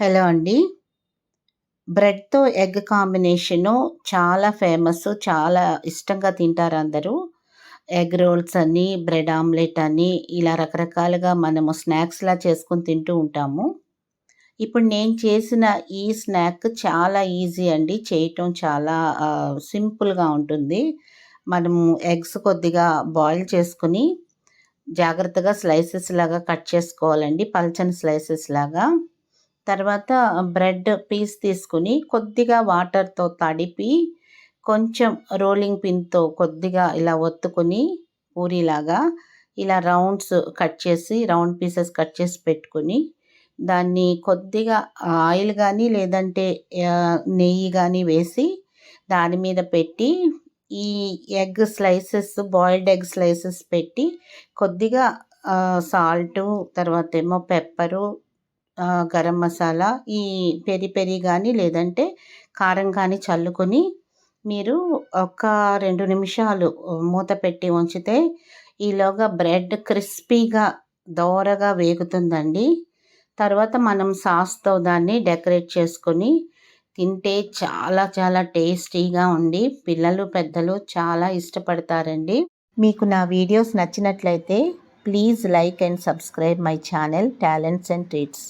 Hello అండి బ్రెడ్‌తో egg combination చాలా ఫేమస్. చాలా ఇష్టంగా తింటారు అందరూ. ఎగ్ రోల్స్ అని, బ్రెడ్ ఆమ్లెట్ అని ఇలా రకరకాలుగా మనము స్నాక్స్‌లా చేసుకొని తింటూ ఉంటాము. ఇప్పుడు నేను చేసిన ఈ స్నాక్ చాలా ఈజీ అండి. చేయటం చాలా సింపుల్‌గా ఉంటుంది. మనము ఎగ్స్ కొద్దిగా బాయిల్ చేసుకొని, జాగ్రత్తగా స్లైసెస్ లాగా కట్ చేసుకోవాలండి. పల్చని స్లైసెస్ లాగా. తర్వాత బ్రెడ్ పీస్ తీసుకొని కొద్దిగా వాటర్‌తో తడిపి, కొంచెం రోలింగ్ పిన్‌తో కొద్దిగా ఇలా ఒత్తుకొని పూరిలాగా ఇలా రౌండ్స్ కట్ చేసి, రౌండ్ పీసెస్ కట్ చేసి పెట్టుకొని, దాన్ని కొద్దిగా ఆయిల్ కానీ లేదంటే నెయ్యి కానీ వేసి, దాని మీద పెట్టి, ఈ egg slices boiled egg slices పెట్టి, కొద్దిగా సాల్టు తర్వాత ఏమో పెప్పరు, గరం మసాలా, ఈ పెరి పెరి కానీ లేదంటే కారం కానీ చల్లుకొని, మీరు ఒక రెండు నిమిషాలు మూత పెట్టి ఉంచితే, ఈలోగా బ్రెడ్ క్రిస్పీగా, దోరగా వేగుతుందండి. తర్వాత మనం సాస్‌తో దాన్ని డెకరేట్ చేసుకొని, తింటే చాలా చాలా టేస్టీగా ఉండి, పిల్లలు, పెద్దలు చాలా ఇష్టపడతారండి. మీకు నా వీడియోస్ నచ్చినట్లయితే please like and subscribe my channel talents and treats.